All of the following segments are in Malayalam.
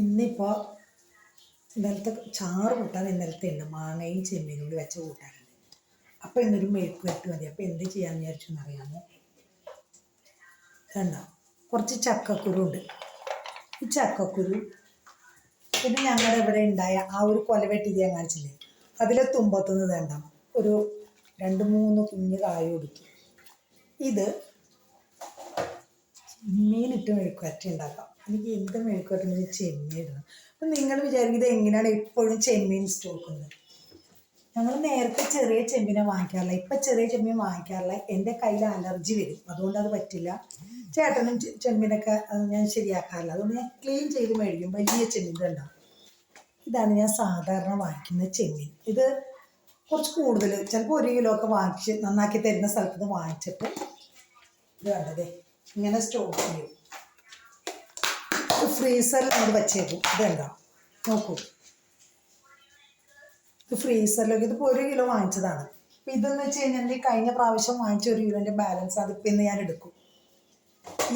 ഇന്നിപ്പോൾ ഇന്നലത്തെ ചാറ് കൂട്ടാൻ ഇന്നലത്തെ ഉണ്ട് മാങ്ങയും ചെമ്മീനും കൂടി വെച്ച കൂട്ടാറുണ്ട് അപ്പോൾ ഇന്നൊരു മെഴുക്ക് വെട്ട് മതി. അപ്പോൾ എന്ത് ചെയ്യാമെന്ന് വിചാരിച്ചു എന്നറിയാമോ കണ്ടോ? കുറച്ച് ചക്കക്കുരു ഉണ്ട്. ഈ ചക്കക്കുരു പിന്നെ ഞങ്ങളുടെ ഇവിടെ ഉണ്ടായ ആ ഒരു കൊലവെട്ടി ഞാൻ കാണിച്ചില്ലേ? അതിലെ തുമ്പത്തുനിന്ന് വേണ്ട ഒരു രണ്ട് മൂന്ന് കുഞ്ഞ് കായ കൊടുത്തു ഇത് മീനിട്ട് മെഴുക്കുവരട്ടി ഉണ്ടാക്കാം എനിക്ക് എന്ത് മെഴുക്കുവരട്ടി ചെമ്മീൻ ഇടണം. അപ്പം നിങ്ങൾ വിചാരിക്കുന്നത് എങ്ങനെയാണ് എപ്പോഴും ചെമ്മീൻ സ്റ്റോക്ക് സ്റ്റോക്കുന്നത് ഞങ്ങൾ നേരത്തെ ചെറിയ ചെമ്മീനെ വാങ്ങിക്കാറില്ല ഇപ്പം ചെറിയ ചെമ്മീൻ വാങ്ങിക്കാറില്ല. എന്റെ കയ്യിൽ അലർജി വരും. അതുകൊണ്ട് അത് പറ്റില്ല. ചേട്ടനും ചെമ്മീനൊക്കെ ഞാൻ ശരിയാക്കാറില്ല. അതുകൊണ്ട് ഞാൻ ക്ലീൻ ചെയ്ത് മേടിക്കും. വലിയ ചെമ്മീൻ ഉണ്ടാവും ഇതാണ് ഞാൻ സാധാരണ വാങ്ങിക്കുന്ന ചെമ്മീൻ. ഇത് കുറച്ച് കൂടുതൽ ചിലപ്പോൾ ഒരു കിലോ ഒക്കെ വാങ്ങിച്ച് നന്നാക്കി തരുന്ന സ്ഥലത്ത് നിന്ന് വാങ്ങിച്ചിട്ട് ഇത് വേണ്ടതേ ഇങ്ങനെ സ്റ്റോക്ക് ചെയ്യും. ഫ്രീസറിൽ നമ്മൾ വെച്ചേക്കും. ഇത് നോക്കൂ. ഇത് ഫ്രീസറിലേക്ക് ഇതിപ്പോൾ ഒരു കിലോ വാങ്ങിച്ചതാണ്. അപ്പം ഇതെന്ന് വെച്ച് കഴിഞ്ഞാൽ കഴിഞ്ഞ പ്രാവശ്യം വാങ്ങിച്ച ഒരു കിലോന്റെ ബാലൻസ് അതിപ്പോൾ ഇന്ന് ഞാൻ എടുക്കും.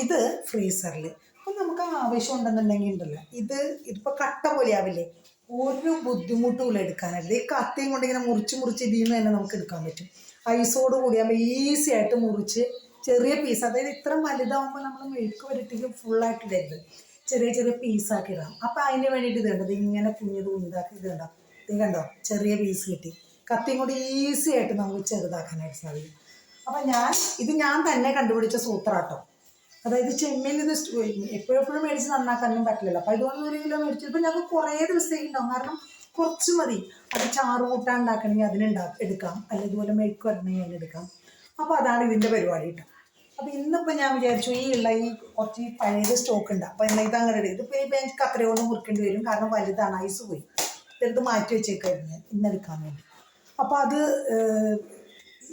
ഇത് ഫ്രീസറിൽ അപ്പം നമുക്ക് ആവശ്യം ഉണ്ടെന്നുണ്ടെങ്കിൽ ഉണ്ടല്ലോ. ഇത് ഇതിപ്പോൾ കട്ട പോലെ ആവില്ലേ? ഒരു ബുദ്ധിമുട്ടും ഇല്ല എടുക്കാനായിട്ട്. ഈ കത്തിയും കൊണ്ട് ഇങ്ങനെ മുറിച്ച് മുറിച്ച് ഇതിൽ നിന്ന് തന്നെ നമുക്ക് എടുക്കാൻ പറ്റും. ഐസോട് കൂടിയാകുമ്പോൾ ഈസി ആയിട്ട് മുറിച്ച് ചെറിയ പീസ് അതായത് ഇത്ര വലുതാവുമ്പോൾ നമ്മൾ മെഴുക്ക് വരട്ടിക്ക് ഫുള്ളായിട്ട് ഇടരുത്. ചെറിയ ചെറിയ പീസാക്കി ഇടാം. അപ്പൊ അതിന് വേണ്ടിയിട്ട് ഇത് ഇങ്ങനെ കുഞ്ഞത് കുഞ്ഞിതാക്കി ഇത് കണ്ടോ? ഇത് കണ്ടോ? ചെറിയ പീസ് കിട്ടി. കത്തിയും കൂടി ഈസി ആയിട്ട് നമുക്ക് ചെറുതാക്കാനായിട്ട് സാധിക്കും. അപ്പം ഞാൻ ഇത് ഞാൻ തന്നെ കണ്ടുപിടിച്ച സൂത്രാട്ടോ. അതായത് ചെമ്മീൻ ഇത് എപ്പോഴെപ്പോഴും മേടിച്ച് നന്നാക്കാനൊന്നും പറ്റില്ലല്ലോ. അപ്പം ഇതുകൊണ്ട് ഒരു കിലോ മേടിച്ചു ഇപ്പൊ ഞങ്ങൾക്ക് കുറേ ദിവസത്തേക്ക് ഉണ്ടാവും. കാരണം കുറച്ച് മതി. അത് ചാറ് കൂട്ടാൻ ഉണ്ടാക്കണമെങ്കിൽ അതിനുണ്ടാ എടുക്കാം. അല്ലെങ്കിൽ ഇതുപോലെ മെഴുക്ക് വരണമെങ്കിൽ അതിനെടുക്കാം അപ്പോൾ അതാണ് ഇതിന്റെ പരിപാടി കേട്ടോ. അപ്പോൾ ഇന്നിപ്പോൾ ഞാൻ വിചാരിച്ചു ഈ ഉള്ള ഈ കുറച്ച് ഈ പഴയത് സ്റ്റോക്ക് ഉണ്ട്. അപ്പോൾ എന്നാൽ ഇത് അങ്ങനെ ഇതിപ്പോൾ ഇനിയിപ്പോൾ എനിക്ക് കത്ര ഒന്നും മുറിക്കേണ്ടി വരും. കാരണം വലുതാണ് ഐസ് പോയി. ഇതെടുത്ത് മാറ്റി വെച്ചേക്കായിരുന്നു ഞാൻ ഇന്നെടുക്കാൻ വേണ്ടി. അപ്പോൾ അത്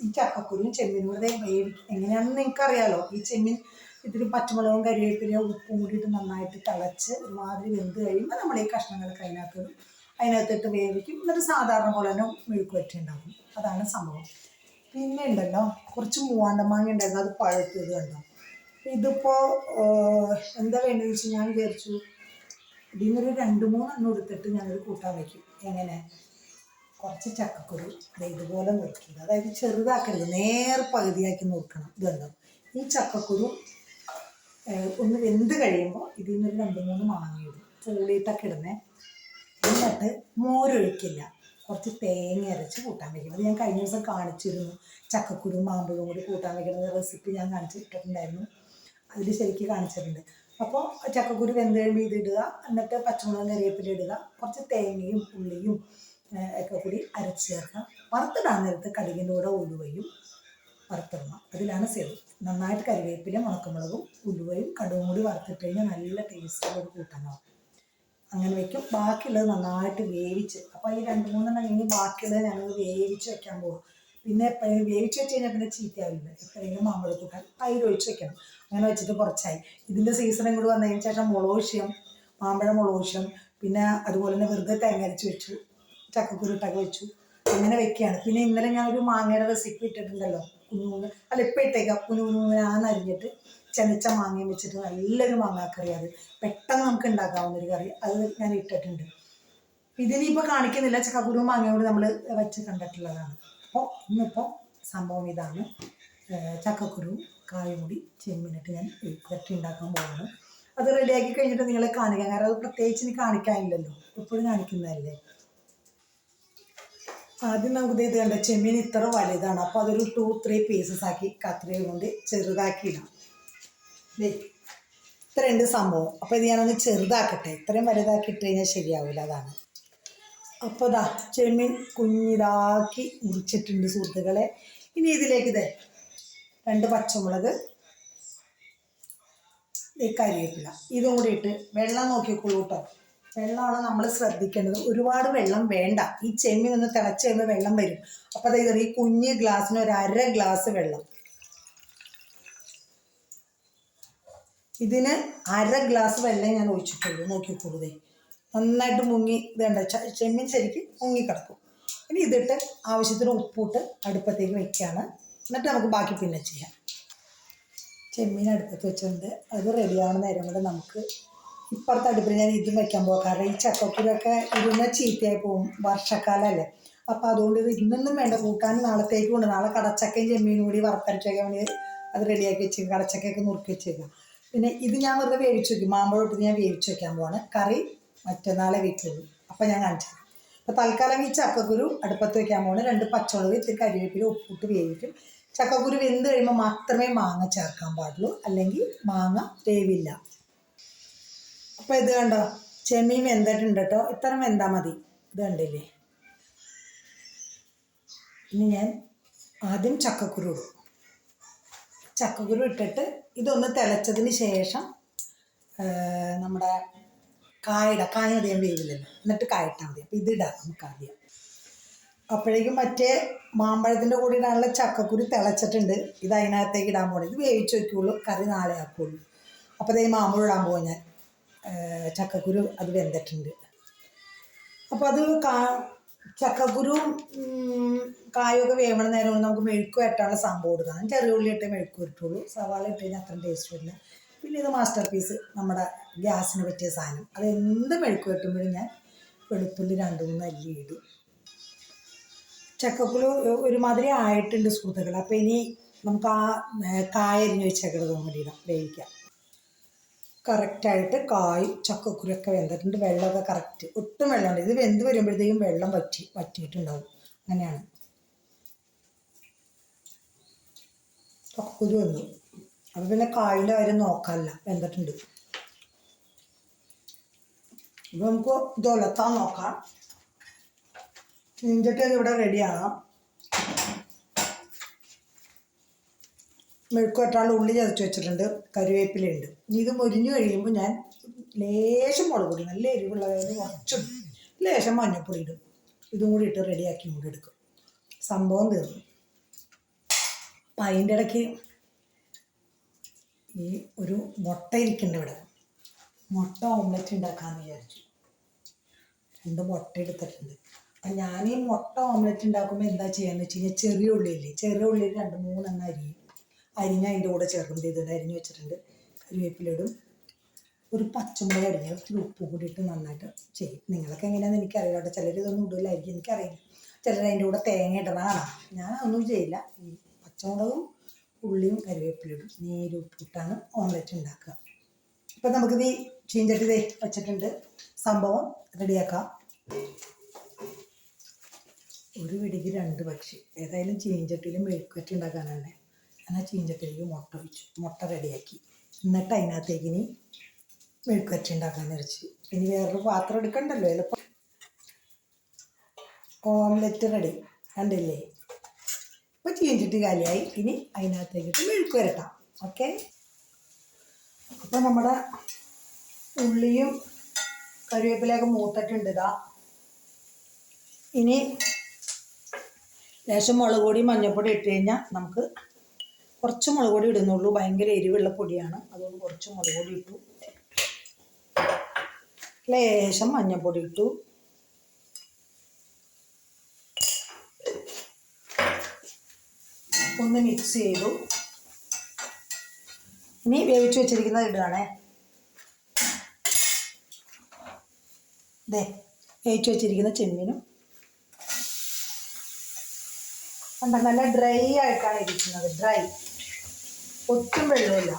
ഈ ചക്കക്കുരുവും ചെമ്മീനും കൂടെ വേവിക്കും എങ്ങനെയാണെന്ന് നിങ്ങൾക്കറിയാലോ ഈ ചെമ്മീൻ ഇതിൽ പച്ചമുളകും കരിവേപ്പിലയും ഉപ്പും കൂടിയിട്ട് നന്നായിട്ട് തിളച്ച് ഒരുമാതിരി വെന്ത് കഴിയുമ്പോൾ നമ്മൾ ഈ കഷ്ണങ്ങളൊക്കെ അതിനകത്ത് അതിനകത്തിട്ട് വേവിക്കും. എന്നിട്ട് സാധാരണ പോലെ തന്നെ മെഴുക്ക് വറ്റി ഉണ്ടാക്കും. അതാണ് സംഭവം. പിന്നെ ഉണ്ടല്ലോ കുറച്ച് മൂവാണ്ടമാങ്ങ ഉണ്ടായിരുന്നു അത് പഴുത്തത് കണ്ടോ? ഇതിപ്പോൾ എന്താ വേണ്ടതെന്ന് വെച്ചാൽ ഞാൻ വിചാരിച്ചു ഇതിനൊരു രണ്ട് മൂന്നെണ്ണം എടുത്തിട്ട് ഞാനൊരു കൂട്ടാൻ വയ്ക്കും എങ്ങനെ? കുറച്ച് ചക്കക്കുരു ഇതുപോലെ നുറുക്കിയത് അതായത് ചെറുതാക്കരുത് നേർ പകുതിയാക്കി മുറിക്കണം. ഇതുണ്ടോ ഈ ചക്കക്കുരു ഒന്ന് വെന്ത് കഴിയുമ്പോൾ ഇതിൽ നിന്നൊരു രണ്ട് മൂന്ന് മാങ്ങ ഇടും. പൂളിയിട്ടൊക്കെ ഇടുന്നേ. എന്നിട്ട് മോരൊഴിക്കില്ല. കുറച്ച് തേങ്ങ അരച്ച് കൂട്ടാൻ വയ്ക്കുന്നത് ഞാൻ കഴിഞ്ഞ ദിവസം കാണിച്ചിരുന്നു. ചക്കക്കുരു മാമ്പഴവും കൂടി കൂട്ടാൻ വയ്ക്കുന്ന റെസിപ്പി ഞാൻ കാണിച്ചിട്ടുണ്ടായിരുന്നു. അതിൽ ശരിക്കും കാണിച്ചിട്ടുണ്ട്. അപ്പോൾ ചക്കക്കുരു വെന്ത് കഴിയുമ്പോൾ ഇത് ഇടുക എന്നിട്ട് പച്ചമുളകും കറിവേപ്പില ഇടുക കുറച്ച് തേങ്ങയും ഉള്ളിയും ഒക്കെ കൂടി അരച്ച് ചേർക്കുക. വറുത്തിടാൻ നേരത്ത് കടുകിന്റെ കൂടെ ഉലുവയും വറുത്തിടണം. അതിലാണ് സേവ് നന്നായിട്ട് കറിവേപ്പിലയും ഉണക്കമുളകും ഉലുവയും കടുകും കൂടി വറുത്തിട്ട് കഴിഞ്ഞാൽ നല്ല ടേസ്റ്റുള്ള ഒരു കൂട്ടാനാവും അങ്ങനെ വെക്കും. ബാക്കിയുള്ളത് നന്നായിട്ട് വേവിച്ച് അപ്പോൾ ഈ രണ്ട് മൂന്നെണ്ണം കഴിഞ്ഞ് ബാക്കിയുള്ളത് ഞങ്ങൾ വേവിച്ച് വെക്കാൻ പോകും പിന്നെ വേവിച്ച് വെച്ച് കഴിഞ്ഞാൽ പിന്നെ ചീത്തയാവില്ല. എപ്പോഴെങ്കിലും മാമ്പഴ കൂട്ടാൻ തൈര് ഒഴിച്ച് വെക്കണം. അങ്ങനെ വെച്ചിട്ട് കുറച്ചായി. ഇതിന്റെ സീസണും കൂടി വന്നതിന് ശേഷം മുളകുശ്യം മാമ്പഴ മുളകുശ്യം പിന്നെ അതുപോലെ തന്നെ വെറുതെ തേങ്ങ അരച്ച് വെച്ചു ചക്കക്കുരുട്ടൊക്കെ വെച്ചു. അങ്ങനെ വെക്കുകയാണ് പിന്നെ ഇന്നലെ ഞാൻ ഒരു മാങ്ങയുടെ റെസിപ്പി ഇട്ടിട്ടുണ്ടല്ലോ. കുഞ്ഞു കുഞ്ഞു അല്ല ഇപ്പം ഇട്ടേക്കാം. കുഞ്ഞു കുഞ്ഞാന്ന് അരിഞ്ഞിട്ട്. ചെനച്ച മാങ്ങയും വെച്ചിട്ട് നല്ലൊരു മാങ്ങാക്കറി അത്. പെട്ടെന്ന് നമുക്ക് ഉണ്ടാക്കാവുന്ന ഒരു കറി. അത് ഞാൻ ഇട്ടിട്ടുണ്ട്. ഇതിനിപ്പോൾ കാണിക്കുന്നില്ല. ചക്കക്കുരു മാങ്ങയോട് നമ്മൾ വെച്ച് കണ്ടിട്ടുള്ളതാണ്. അപ്പോൾ ഇന്നിപ്പോൾ സംഭവം ഇതാണ്. ചക്കക്കുരു കായമുടി ചെമ്മിനിട്ട് ഞാൻ ഇറക്കി ഉണ്ടാക്കാൻ പോവാണ്. അത് റെഡിയാക്കി കഴിഞ്ഞിട്ട് നിങ്ങളെ കാണിക്കാൻ കാരണം അത് പ്രത്യേകിച്ച് ഇനി കാണിക്കാനില്ലല്ലോ. എപ്പോഴും കാണിക്കുന്നതല്ലേ? ആദ്യം നമുക്ക് ഇത് കണ്ട? ചെമ്മീൻ ഇത്ര വലുതാണ്. അപ്പോൾ അതൊരു ടു ത്രീ പീസസ് ആക്കി കത്രിക കൊണ്ട് ചെറുതാക്കി ഇടാം. ദേ, ഇത്രയുണ്ട് സംഭവം. അപ്പോൾ ഇത് ഞാനൊന്ന് ചെറുതാക്കട്ടെ. ഇത്രയും വലുതാക്കി ഇട്ട് കഴിഞ്ഞാൽ ശരിയാവില്ല അതാണ്. അപ്പോൾ ദാ ചെമ്മീൻ കുഞ്ഞിതാക്കി മുറിച്ചിട്ടുണ്ട് സുഹൃത്തുക്കളെ. ഇനി ഇതിലേക്ക് ഇതേ രണ്ട് പച്ചമുളക് ഈ കരിവേപ്പില ഇതും കൂടി ഇട്ട് വെള്ളം നോക്കിക്കോളൂ കേട്ടോ. വെള്ളമാണ് നമ്മൾ ശ്രദ്ധിക്കേണ്ടത്. ഒരുപാട് വെള്ളം വേണ്ട. ഈ ചെമ്മീൻ ഒന്ന് തിളച്ച് കഴിയുമ്പോൾ വെള്ളം വരും. അപ്പോൾ അതായത് ഈ കുഞ്ഞ് ഗ്ലാസ്സിന് ഒരു അര ഗ്ലാസ് വെള്ളം. ഇതിന് അര ഗ്ലാസ് വെള്ളം ഞാൻ ഒഴിച്ചിട്ടുള്ളൂ. നോക്കിക്കൂടുതേ നന്നായിട്ട് മുങ്ങി ഇതേണ്ട ചെമ്മീൻ ശരിക്കും മുങ്ങി കിടക്കും ഇനി ഇതിട്ട് ആവശ്യത്തിന് ഉപ്പിട്ട് അടുപ്പത്തേക്ക് വെക്കുകയാണ് എന്നിട്ട് നമുക്ക് ബാക്കി പിന്നെ ചെയ്യാം. ചെമ്മീൻ അടുപ്പത്ത് വെച്ചിട്ടുണ്ട്. അത് റെഡിയാവുന്ന നേരം കൊണ്ട് നമുക്ക് ഇപ്പുറത്തെ അടുപ്പിൽ ഞാൻ ഇതും വെക്കാൻ പോകാം കാരണം ഈ ചക്കക്കുരൊക്കെ ഇരുന്ന ചീത്തയായി പോകും വർഷക്കാലമല്ലേ അപ്പം അതുകൊണ്ട് ഇത് ഇന്നൊന്നും വേണ്ട. കൂട്ടാൻ നാളത്തേക്കും ഉണ്ട് നാളെ കടച്ചക്കയും ചെമ്മീനും കൂടി വറുത്തരച്ചേക്കാൻ വേണ്ടി അത് റെഡിയാക്കി വെച്ചേക്കാം. കടച്ചക്കയൊക്കെ നുറുക്കി വെച്ചേക്കാം. പിന്നെ ഇത് ഞാൻ വെറുതെ വേവിച്ച് വെക്കും. മാമ്പഴം ഞാൻ വേവിച്ച് വെക്കാൻ പോവാണ്. കറി മറ്റന്നാളെ വീട്ടിലുള്ളൂ അപ്പം ഞാൻ കാണിച്ചു അപ്പോൾ തൽക്കാലം ഈ ചക്കക്കുരു അടുപ്പത്ത് വെക്കാൻ പോകണം രണ്ട് പച്ചമുളക് ഇത്തിരി കരിവേപ്പില ഉപ്പിട്ട് വേവിക്കും. ചക്കക്കുരു വെന്ത് കഴിയുമ്പോൾ മാത്രമേ മാങ്ങ ചേർക്കാൻ പാടുള്ളൂ. അല്ലെങ്കിൽ മാങ്ങ വേവില്ല. അപ്പോൾ ഇത് കണ്ടോ? ചെമ്മീൻ വെന്തിട്ടുണ്ട് കേട്ടോ ഇത്ര വെന്താൽ മതി. ഇത് കണ്ടില്ലേ? ഇനി ഞാൻ ആദ്യം ചക്കക്കുരു ഇടും. ചക്കക്കുരു ഇട്ടിട്ട് ഇതൊന്ന് തിളച്ചതിന് ശേഷം നമ്മുടെ കായിട കായ അധികം വേവില്ലല്ലോ. എന്നിട്ട് കായിട്ടാൽ മതി. അപ്പോൾ ഇതിടാം നമുക്ക് ആദ്യം. അപ്പോഴേക്കും മറ്റേ മാമ്പഴത്തിന്റെ കൂടെ ഇടാനുള്ള ചക്കക്കുരു തിളച്ചിട്ടുണ്ട്. ഇത് അതിനകത്തേക്ക് ഇടാൻ പോകണം. ഇത് വേവിച്ച് വയ്ക്കുള്ളൂ. കറി നാളെ ആക്കുള്ളൂ. അപ്പോൾ അതേ മാമ്പഴം ഇടാൻ പോകും ഞാൻ. ചക്കക്കുരു അത് വെന്തിട്ടുണ്ട്. അപ്പോൾ അത് കാ ചക്കക്കുരുവും ഉം, കായൊക്കെ വേവണ നേരം കൊണ്ട് നമുക്ക് മെഴുക്ക് വരട്ടാനുള്ള സംഭവം കൊടുക്കാം. ചെറിയ ഉള്ളി ഇട്ടേ മെഴുക്ക് വരട്ടുള്ളൂ. സവാള ഇട്ട് കഴിഞ്ഞാൽ അത്രയും ടേസ്റ്റ് വരില്ല. പിന്നെ ഇത് മാസ്റ്റർ പീസ് നമ്മുടെ ഗ്യാസിന് പറ്റിയ സാധനം. അത് എന്ത് മെഴുക്ക് വരട്ടുമ്പോഴും ഞാൻ വെളുത്തുള്ളി രണ്ട് മൂന്ന് അല്ലി ഇടും. ചക്കക്കുരു ഒരുമാതിരി ആയിട്ടുണ്ട് സുഹൃത്തുക്കൾ അപ്പോൾ ഇനി നമുക്ക് ആ കായരിഞ്ഞ് കൂടി ഇടാം. വേവിക്കാം. കറക്റ്റായിട്ട് കായും ചക്കക്കുരൊക്കെ വെന്തിട്ടുണ്ട്. വെള്ളമൊക്കെ കറക്റ്റ് ഒട്ടും വെള്ളമുണ്ട് ഇത് വെന്ത് വരുമ്പോഴത്തേക്കും വെള്ളം വറ്റി വറ്റിയിട്ടുണ്ടാവും. അങ്ങനെയാണ്. ചക്കക്കുരു വന്നു. അപ്പോൾ പിന്നെ കായിന്റെ കാര്യം നോക്കാനല്ല. വെന്തിട്ടുണ്ട്. അപ്പോൾ നമുക്ക് ഇത് നോക്കാം. ഇഞ്ചിട്ട് ഇവിടെ റെഡിയാകാം മെഴുക്കുവറ്റാളുടെ ഉള്ളി ചതച്ച് വെച്ചിട്ടുണ്ട്. കരുവേപ്പിലുണ്ട് ഇനി ഇത് മുരിഞ്ഞു കഴിയുമ്പോൾ ഞാൻ ലേശം മുളക് പൊടി നല്ല എരിവുള്ള കുറച്ചും ലേശം മഞ്ഞൾപ്പൊടി ഇടും. ഇതും കൂടി ഇട്ട് റെഡിയാക്കി കൂടി എടുക്കും. സംഭവം തീർന്നു. അപ്പം അതിന്റെ ഇടയ്ക്ക് ഈ ഒരു മുട്ട ഇരിക്കുന്നുണ്ട് ഇവിടെ. മുട്ട ഓംലെറ്റ് ഉണ്ടാക്കാമെന്ന് വിചാരിച്ചു. രണ്ട് മുട്ട എടുത്തിട്ടുണ്ട്. അപ്പം ഈ മുട്ട ഓംലെറ്റ് ഉണ്ടാക്കുമ്പോൾ എന്താ ചെയ്യാന്ന് വെച്ച് കഴിഞ്ഞാൽ ചെറിയ ഉള്ളിയില്ലേ? ചെറിയ ഉള്ളിയിൽ രണ്ട് മൂന്നെണ്ണം അരിയും. അരിഞ്ഞ് അതിന്റെ കൂടെ ചേർക്കും ചെയ്തിട്ട് അരിഞ്ഞ് വെച്ചിട്ടുണ്ട്. കരിവേപ്പിലിടും ഒരു പച്ചമുളക് അരിഞ്ഞ് ഒരു ഉപ്പും കൂടി ഇട്ട് നന്നായിട്ട് ചെയ്യും. നിങ്ങൾക്ക് എങ്ങനെയാണെന്ന് എനിക്കറിയില്ല കേട്ടോ. ചിലർ ഇതൊന്നും ഇടില്ലായിരിക്കും എനിക്കറിയില്ല. ചിലർ അതിന്റെ കൂടെ തേങ്ങ ഇടണതാണ്. ഞാൻ ഒന്നും ചെയ്യില്ല. ഈ പച്ചമുളകും ഉള്ളിയും കരിവേപ്പിലിടും നേരി ഉപ്പിട്ടാണ് ഓംലെറ്റ് ഉണ്ടാക്കുക. ഇപ്പം നമുക്കിത് ചീഞ്ചട്ടി ദേ വെച്ചിട്ടുണ്ട്. സംഭവം റെഡിയാക്കാം. ഒരു വെടിക്ക് രണ്ട് പക്ഷി. ഏതായാലും ചീഞ്ചട്ടിയിൽ മെഴുക്കുവറ്റി ഉണ്ടാക്കാനാണ്. ഞാൻ ചീഞ്ചട്ടിലേക്ക് മുട്ട വെച്ചു മുട്ട റെഡിയാക്കി. എന്നിട്ട് അതിനകത്തേക്ക് ഇനി മെഴുക്കുവരച്ചി ഉണ്ടാക്കാൻ നിറച്ച് ഇനി വേറൊരു പാത്രം എടുക്കണ്ടല്ലോ? എളുപ്പം. Omelette ready. കണ്ടില്ലേ? ഇപ്പോൾ ചീഞ്ചട്ടി കാലിയായി. ഇനി അതിനകത്തേക്കിട്ട് മെഴുക്ക് വരട്ടാം. ഓക്കെ? അപ്പോൾ നമ്മുടെ ഉള്ളിയും കറിവേപ്പിലയൊക്കെ മൂത്തിട്ടുണ്ട് ഇതാ. ഇനി ലേശം മുളക് പൊടി മഞ്ഞൾപ്പൊടി ഇട്ട് കഴിഞ്ഞാൽ നമുക്ക് കുറച്ച് മുളക് പൊടി ഇടുന്നുള്ളൂ. ഭയങ്കര എരിവുള്ള പൊടിയാണ്. അതുകൊണ്ട് കുറച്ച് മുളക് പൊടി ഇട്ടു. ലേശം മഞ്ഞൾപ്പൊടി ഇട്ടു. ഒന്ന് മിക്സ് ചെയ്തു. ഇനി വേവിച്ച് വെച്ചിരിക്കുന്നത് ഇടുകയാണേ. ദേ വേവിച്ച് വെച്ചിരിക്കുന്ന ചെമ്മീനും. കണ്ട നല്ല ഡ്രൈ ആയിട്ടാണ് ഇരിക്കുന്നത്. ഡ്രൈ. ഒട്ടും വെള്ളമില്ല.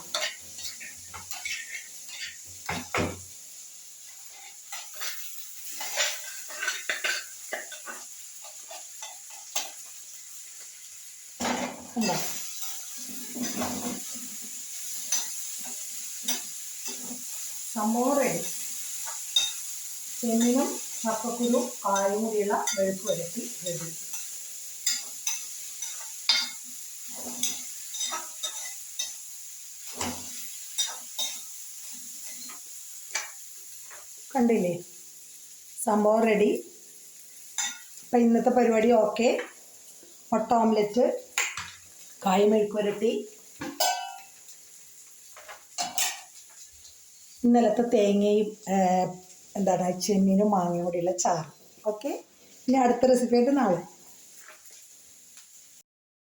സംഭവം ചെമ്മീനും ചക്കക്കുരു കായും കൂടിയുള്ള വെളുപ്പ് വരട്ടി കണ്ടില്ലേ? സംഭവം റെഡി അപ്പം ഇന്നത്തെ പരിപാടി ഓക്കെ മുട്ട ഓംലെറ്റ് കായമെഴുക്ക് മെഴുക്ക് വരട്ടി. ഇന്നലത്തെ തേങ്ങയും എന്താണ് ചെമ്മീനും മാങ്ങയും കൂടിയുള്ള ചാറ്. ഓക്കെ ഇനി അടുത്ത റെസിപ്പി ആയിട്ട് നാളെ.